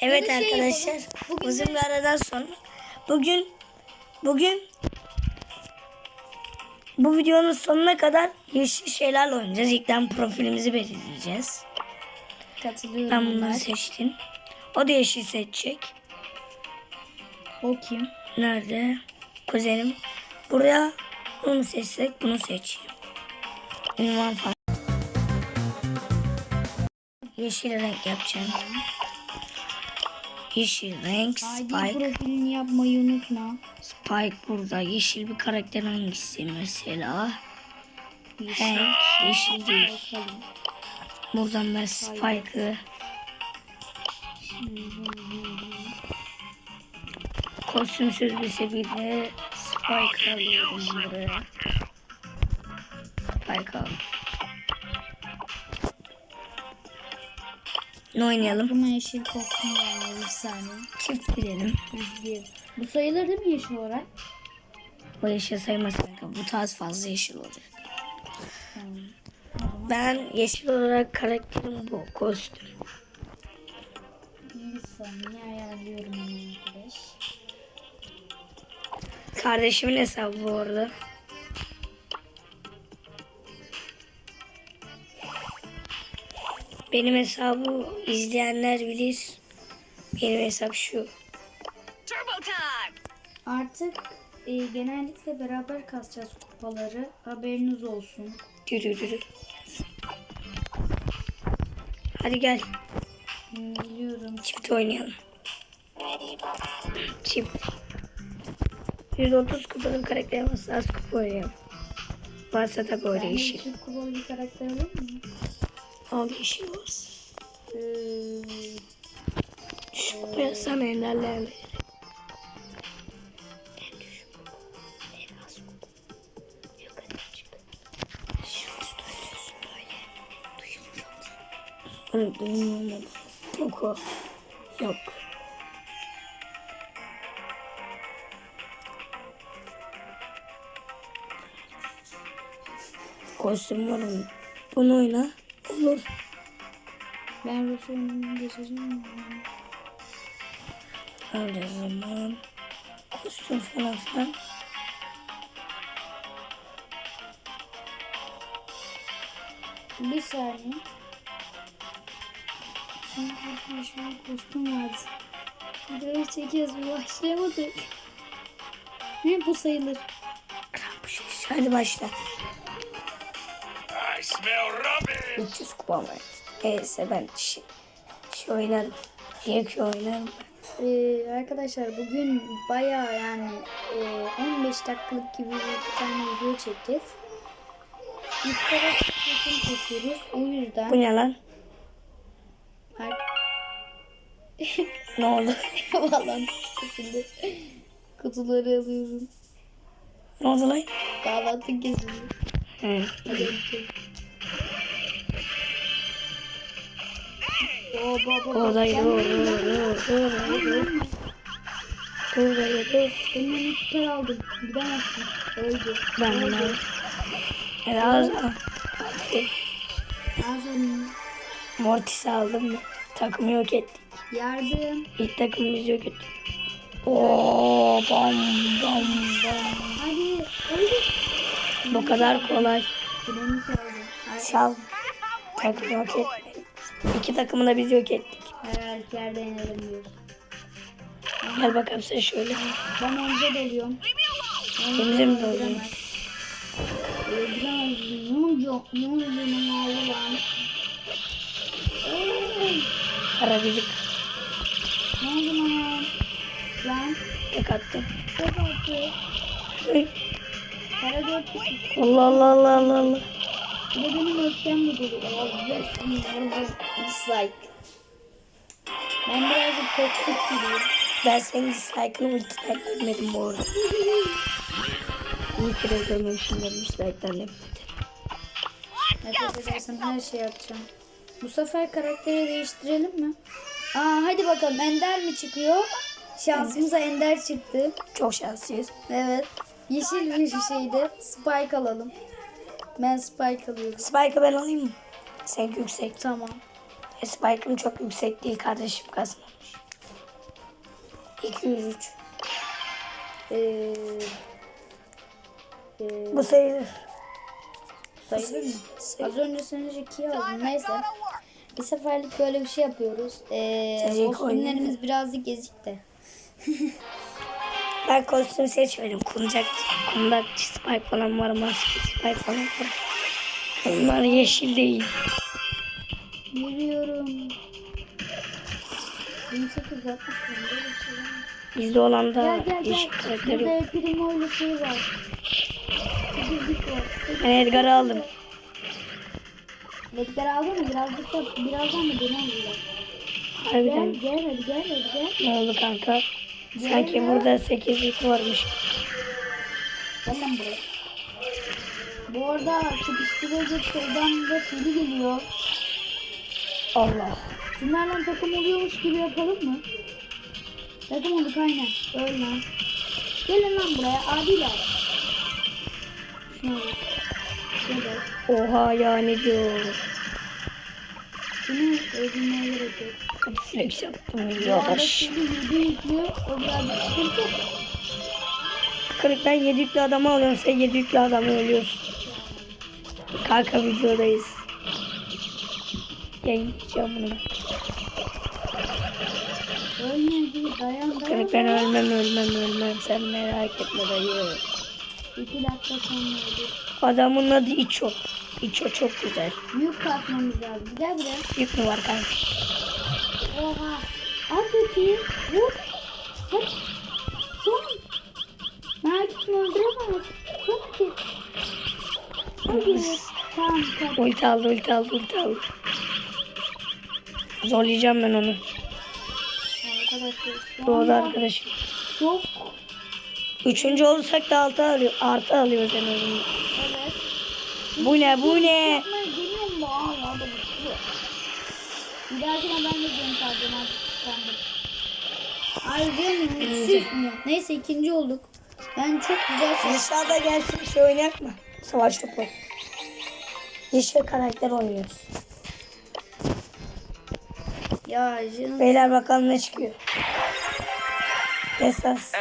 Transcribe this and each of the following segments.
Evet şey arkadaşlar. yapalım. Bugün uzun de- bir aradan sonra bugün bugün bu videonun sonuna kadar yeşil şeylerle oynayacağız. İlkten profilimizi belirleyeceğiz. Katılıyorum. Ben bunları ben. seçtim. O da yeşil seçecek. O kim? Nerede? Kuzenim. Buraya bunu seçsek bunu seçeyim. Ünvan falan. Yeşil renk yapacağım. Yeşil renk ID Spike. profilini yapmayı unutma. Spike burada. Yeşil bir karakter hangisi mesela? Hank. Yeşil değil. Bakalım. Buradan ben Spike'ı kostümsüz bir şekilde Spike alıyorum buraya. Spike al. Ne oynayalım? Buna yeşil kostüm geldi bir saniye. Çift gidelim. 101. Bu sayılır değil mi yeşil olarak? Bu yeşil sayılmaz kanka. Bu tarz fazla yeşil olacak. Tamam. Ben yeşil olarak karakterim bu. Kostüm. Bir saniye ayarlıyorum arkadaş. Kardeşimin hesabı bu arada. Benim hesabı izleyenler bilir. Benim hesap şu. Artık e, genellikle beraber kasacağız kupaları. Haberiniz olsun. Dürürürü. Hadi gel. Biliyorum. Çift oynayalım. Çift. 130 kupalı karakter varsa az kupa oynayalım. Varsa tabi öyle Ben yeşil. yeşil kupalı bir karakter alır mı? Al yeşil varsa. Ee, Şu kupaya sana duymuyorum. Poco. Yok. Kostüm var onun. Bunu oyna. Olur. ben Rus oyununu geçeceğim. Öyle zaman. Kostüm falan filan. Bir saniye. Şimdi arkadaşlar kostüm vardı. Videoyu çekiyoruz bir başlayamadık. Ne bu sayılır. Hadi başla. I smell rubbish. 300 kupa var. Neyse ben şey, şey oynarım. Yeki oynarım. Ee, arkadaşlar bugün baya yani e, 15 dakikalık gibi bir tane video çekeceğiz. İlk taraf çekim çekiyoruz. O yüzden Bu ne lan? Ar- Ne oldu? bağlantı kesildi. Kutuları alıyorum. ne oldu lan? Bağlantı kesildi. He. Dur dur dur. Dur dur dur. Benim onu süper aldım. Gidemezsin. Öldü. Ben bunu Biraz Ağzını. Mortis aldım mı? Takımı yok ettik. Yardım. İlk takımımızı yok ettik. Oo bam bam bam. Hadi. Öldü. Bu kadar kolay. Çal. Takımı yok etmedik. İki takımı da biz yok ettik. Her halükarda yenelim diyoruz. Gel bakalım sen şöyle. Ben önce doluyorum. Elimize mi doluyorsun? Öldüremez. Ne oldu lan? Lan? Tek attım. Çok attı. Allah Allah Allah Allah Allah. De benim öfkem mi dolu? Dislike. Ben birazcık toksik gibiyim. Ben senin dislike'ını ultiden görmedim bu arada. İyi ki de görmemişim ben dislike'den nefret ederim. Nefret edersem her şey yapacağım. Bu sefer karakteri değiştirelim mi? Aa hadi bakalım Ender mi çıkıyor? Şansımıza Ender çıktı. Çok şanslıyız. Evet. Yeşil bir şeydi. Spike alalım. Ben Spike alıyorum. Spike'ı ben alayım mı? Seninki yüksek. Tamam. E, Spike'ım çok yüksek değil kardeşim kasmamış. 203. Ee, ee, Bu sayılır. sayılır mı? Sayılır. Az önce sen Jackie'yi aldın. Neyse. Bir seferlik böyle bir şey yapıyoruz. Ee, Sen Jackie kostümlerimiz oynayın. birazcık ezik de. Ben kostüm seçmedim. Kundak, kundakçı spike falan var. Maske spike falan var. Bunlar yeşil değil. Yürüyorum. 1860 böyle bir var. Bizde olan da Gel gel yeşil gel. karakteri Burada yok. Primo ile şey var. Ben Edgar'ı aldım. Edgar aldın mı? Birazcık da birazdan mı dönem Gel Harbiden. gel hadi gel hadi gel. Ne oldu kanka? Sanki burada 8 yük varmış. Gel lan buraya. Bu arada sıkıştıracak şuradan da sürü geliyor. Allah. Bunlarla takım oluyormuş gibi yapalım mı? Takım olduk aynen. Öyle lan. Gelin lan buraya abiler. Şuna. Oha ya ne diyor? Şunu öldürmeye gerek yok. Flex yaptım yedi sıkıntı. Kırık ben 7 yüklü adamı alıyorum. Sen 7 yüklü adamı ölüyorsun. Kanka videodayız. Yayınlayacağım bunu. ben. Kırık ben ölmem ölmem ölmem. Sen merak etme dayı. İki dakika sonra öldü. Adamın adı İço. İço çok güzel. Yük katmamız lazım. Gel buraya. Yük mü var kanka? Oha. At öteyi. Vur. Hadi. Son. Etme öldüremez. Son ki. Hadi. Tamam tamam. Ulti aldı ulti aldı ulti aldı. Zorlayacağım ben onu. Arkadaşlar. Doğru arkadaşım. Çok. Üçüncü olursak da altı alıyor. Artı alıyoruz en azından. Evet. Bu ne bu ne? Bir dahakine ben de genç alacağım artık kıskandım. Ayrıca mi? Neyse ikinci olduk. Ben çok güzel ses. Aşağıda gelsin şey oynayak mı? Savaş topu. Yeşil karakter oynuyoruz. Ya canım. Beyler bakalım ne çıkıyor. Esas.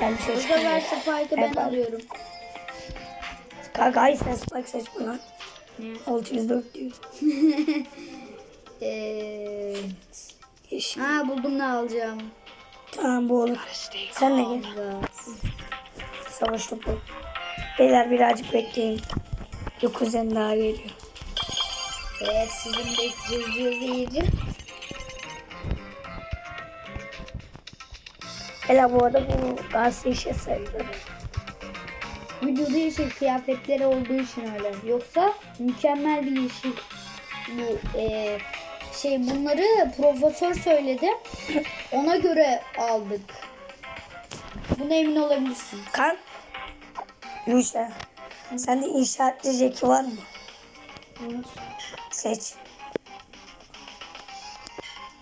Ben bir şey Bu sefer. Spike'ı ben alıyorum. Kanka hayır sen Spike seçme lan. Ne? 604 diyor. Eee... Yeşil. Ha buldum ne alacağım. Tamam bu olur. Sen de gel. Savaş topu. Beyler birazcık bekleyin. Yok kuzen daha geliyor. Evet sizin bekleyeceğiz iyice. Hele bu arada bu gazete işe sayılır. Vücudu yeşil kıyafetleri olduğu için öyle. Yoksa mükemmel bir yeşil. Bu eee, şey bunları profesör söyledi. Ona göre aldık. Buna emin olabilirsin. Kan. Yuşa. Sende inşaatçı Jackie var mı? Seç.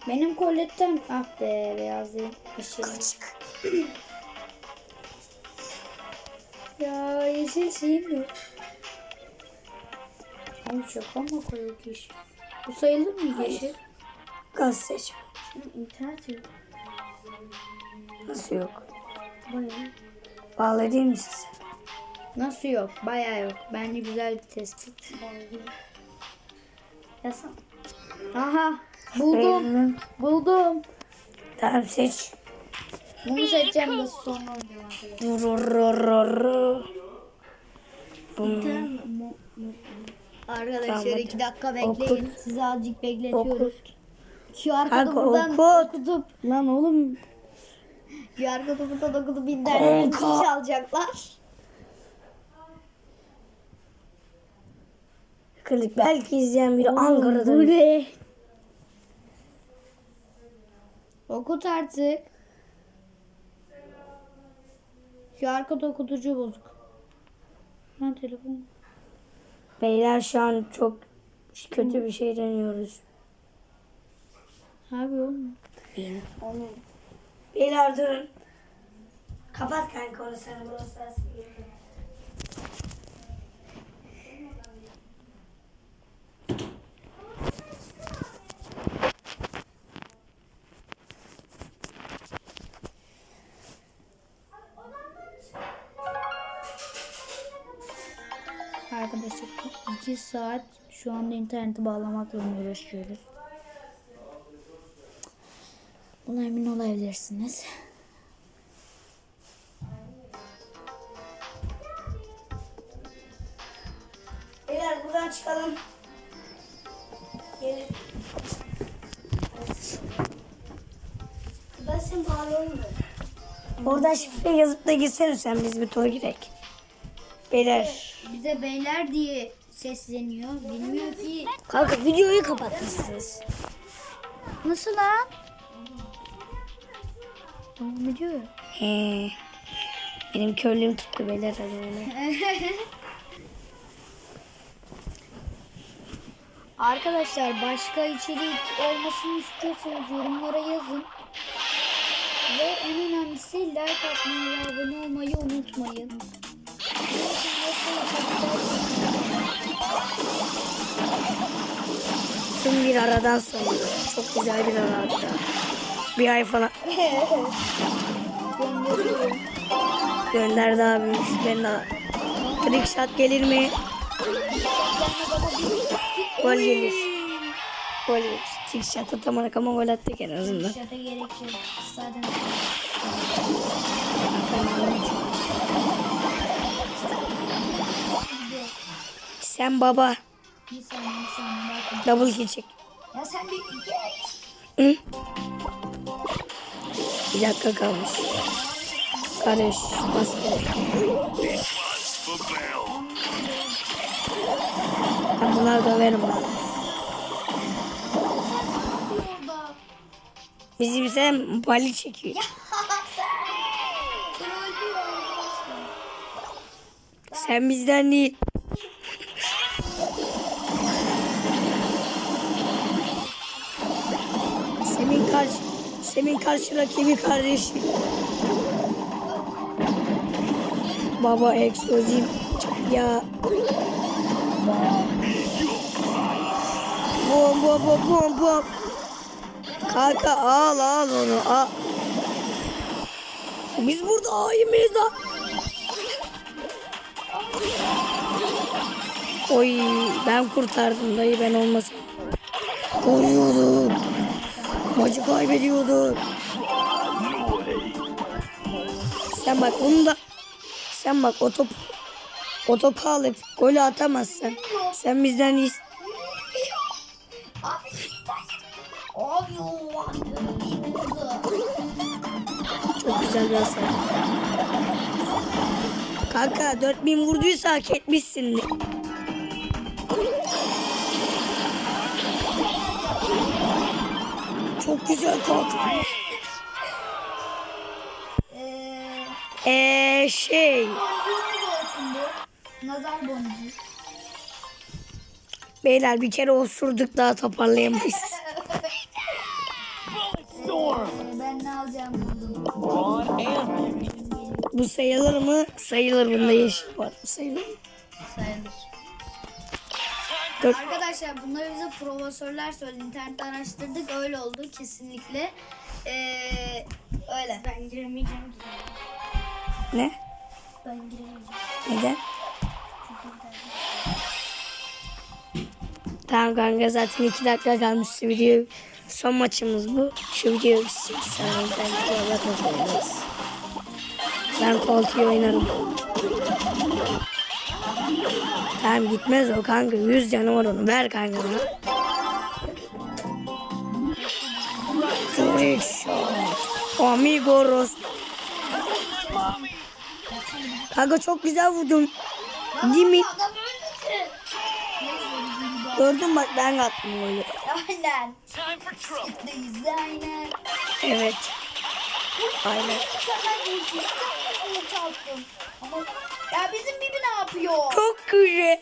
Benim koletten ah be beyaz değil. Yeşil. Kaçık. Ya yeşil şeyim yok. Ay şaka mı koyuyor yeşil? Bu sayılır mı yeşil? Gaz seç. İnternet yok. Nasıl yok? Bayağı. Bağlı değil misin sen? Nasıl yok? Bayağı yok. Bence güzel bir tespit. Yasam. Aha buldum. Beğendim. Buldum. Tamam seç. Bunu seçeceğim de sonra oynayacağım. Dururururu. Bum. Arkadaşlar Tamam, iki dakika Okut. bekleyin. Sizi azıcık bekletiyoruz. Şu arkada Kanka, buradan okut. okutup. Lan oğlum. Şu arkada buradan okutup internetten Kanka. iş alacaklar. Kırdık. Belki izleyen biri Ankara'da. Bu ne? Okut artık. Şu arkada okutucu bozuk. Lan telefon. Beyler şu an çok kötü bir şey deniyoruz. Abi oğlum. Beyler durun. Kapat kanka onu sen burası. 2 saat şu anda interneti bağlamakla uğraşıyoruz. Buna emin olabilirsiniz. Beyler buradan çıkalım. Gelin. Ben sen bağlıyorum Oradan şifre yazıp da gitsene sen biz bir tura girek. Beyler. Bize beyler diye sesleniyor. Bilmiyor ki. Kanka videoyu kapatmışsınız. Nasıl lan? Ne diyor? He. Benim körlüğüm tuttu beyler hadi onu. Arkadaşlar başka içerik olmasını istiyorsanız yorumlara yazın. Ve en önemlisi like atmayı ve abone olmayı unutmayın. Tüm bir aradan sonra. Çok güzel bir ara hatta. Bir ay falan gönderdi abimiz. Ben de trick shot gelir mi? Gol gelir. Gol gelir. Trick shot atamadık ama gol attık en azından. Şata gerek yok. Zaten Sen baba bir saniye bir saniye bakın. double kill çek. Ya sen bir geç. Hı? Bir dakika kalmış. For Bell. Ben bunları döverim abi. Orada. Bizim sen bali çekiyor. Sen bizden değil. Senin karşı rakibi kardeşi. Baba eksplozif ya. Bom bom bom bom bom. Kanka al al onu al. Biz burada ayımız da. Oy ben kurtardım dayı ben olmasam. Koruyordum. Maçı kaybediyordum. Sen bak bunu da sen bak o top o topu alıp golü atamazsan sen bizden o Çok güzel bir hasar. Kanka 4000 vurduysa hak etmişsin. Çok güzel kanka. Eee şey. Nazar boncuğu. Beyler bir kere osurduk daha toparlayamayız. Eee, ben ne alacağım buldum. Bu sayılır mı? Sayılır bunda yeşil var. Sayılır? Sayılır. Dört. Arkadaşlar bunları bize profesörler söyledi. İnternette araştırdık. Öyle oldu kesinlikle. Eee öyle. Ben giremeyeceğim ki. Ne? Ben giremeyeceğim. Neden? Tamam kanka zaten iki dakika kalmış video. Son maçımız bu. Şu video bitsin. Bakmak zorundayız. Ben koltuğu oynarım. Tamam gitmez o kanka. 100 canı var onu. Ver kanka bana. Trick shot. Amigos. Kanka çok güzel vurdun. Değil mi? Gördün bak ben attım golü. Aynen. Evet. Aynen. Ya bizim Bibi ne yapıyor? Çok güzel.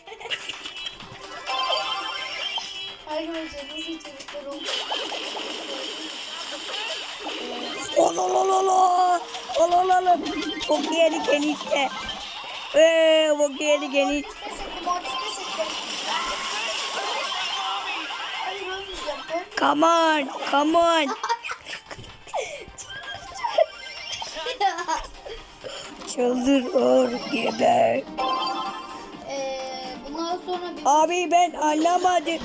Arkadaşlar nasıl içerikler oldu? Ololololo. Olololo. Çok yedik enişte. Eee çok ölmeyeceğim. Ben Come on. Come on. Çıldır or geber. Eee bundan sonra bir Abi ben anlamadım.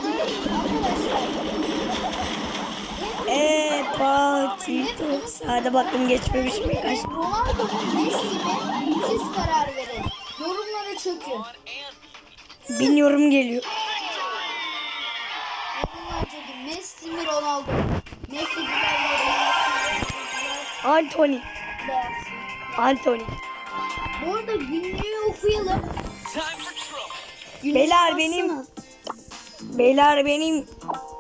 Eee patito. Sade baktım geçmemiş mi? Ay, Ronaldo mu Messi mi? Siz karar verin. Yorumlara çökün. Bilmiyorum geliyor. Yorumlara çökün. Messi mi Ronaldo? Messi güzel yorumlar. Anthony. Anthony. Bu arada günlüğü okuyalım. Günlüğü Beyler, benim- Beyler benim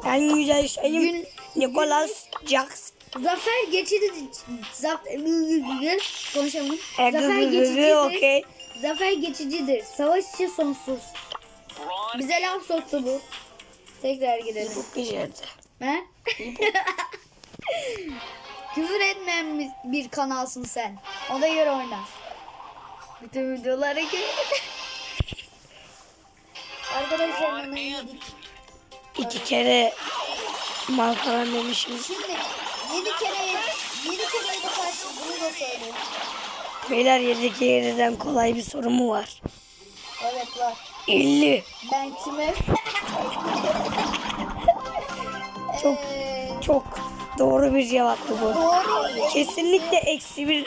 en güzel şeyim Gün- Nicholas Jackson. Zafer geçici zaf konuşamadım. E, Zafer geçicidir. okey. Zafer geçicidir. Savaş içi sonsuz. Bize laf soktu bu. Tekrar girelim. Çok güzeldi. He? Küfür etmeyen bir, bir kanalsın sen. Ona göre oyna. Bütün videoları gör. Arkadaşlar bana yedik. İki kere mal falan demişim. Şimdi 7 kere 7 kere 7 kaç bunu da söyle. Beyler yedi kereden kolay bir soru mu var? Evet var. 50. Ben kime? Çok Ee, çok doğru bir cevaptı bu. doğru. Kesinlikle eksi bir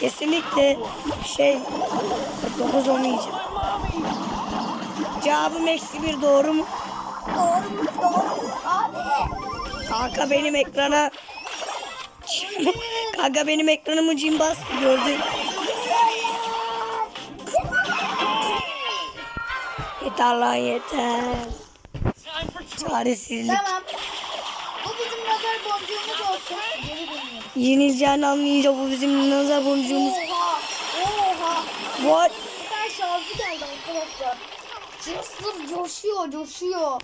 kesinlikle şey 9 olmayacak. Cevabım eksi bir doğru mu? Doğru doğru. Abi. Kanka benim ekrana Kanka benim ekranımı cim bastı gördün. Yeter lan yeter. Çaresizlik. Tamam. Bu bizim nazar boncuğumuz olsun. Geri dönüyoruz. Yenileceğini anlayınca bu bizim nazar boncuğumuz. Oha. Oha. What? Tane şarjı geldi arkadaşlar. Cırsır coşuyor coşuyor.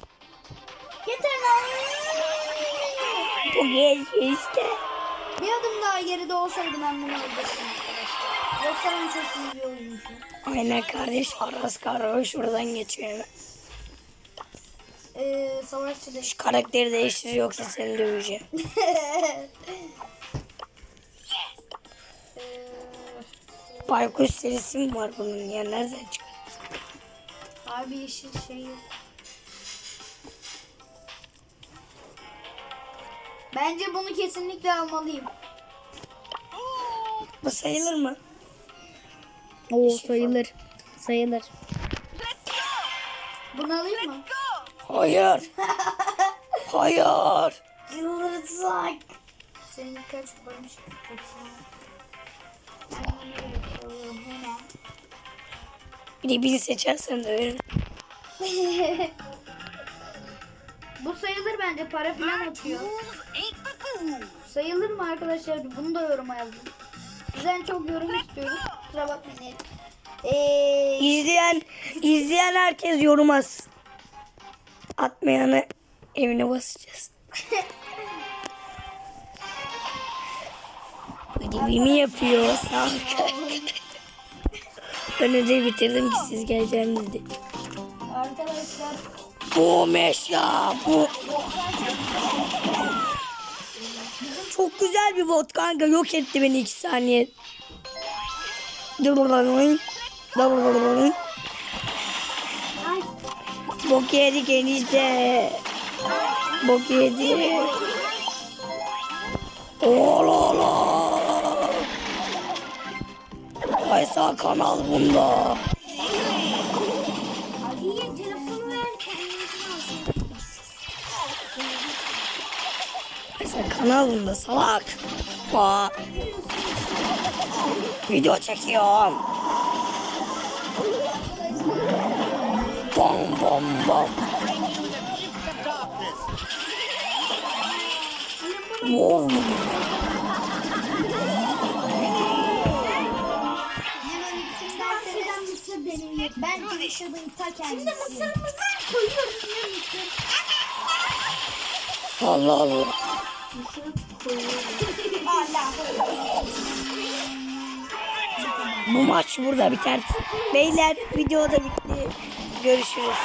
Yeter lan. Bu geçti işte. Bir adım daha geride olsaydı ben bunu arkadaşlar. Yoksa ben çok iyi bir. Aynen kardeş Aras Karo şuradan geçiyor. Ee, savaşçı da Şu karakteri değiştir yoksa seni döveceğim. Baykuş serisi mi var bunun ya nereden çıkıyor? Abi yeşil şey yok. Bence bunu kesinlikle almalıyım. Bu sayılır mı? Oo sayılır. Sayılır. Bunu alayım mı? Hayır. Hayır. Yıldızak. Senin kaç varmış? Bir de biri seçersen döverim. Bu sayılır bence para falan atıyor. Sayılır mı arkadaşlar? Bunu da yoruma yazın. Bizden çok yorum istiyoruz. Kusura bakmayın. Ee, İzleyen, izleyen herkes yorum atsın. Atmayanı evine basacağız. Ödevimi yapıyor. Ol. ben ödevi bitirdim ki siz geleceğiniz dedi. arkadaşlar Bu meşya bu. Çok güzel bir bot kanka yok etti beni iki saniye. Bok yedik enişte. Bok yedi. Olala. Kaysa kanal bunda. Kaysa kanal bunda salak. Bak. Video çekiyorum. Bom bom bom. Wow. Ben Twitch'ın ta. Şimdi mısırımızı koyuyoruz ya mısır. Allah Allah. Mısır koyuyoruz. Allah. Bu maç burada biter. Beyler video da bitti. Görüşürüz.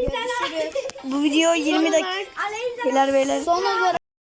Görüşürüz. Bu video 20 dakika. Beyler beyler. Son olarak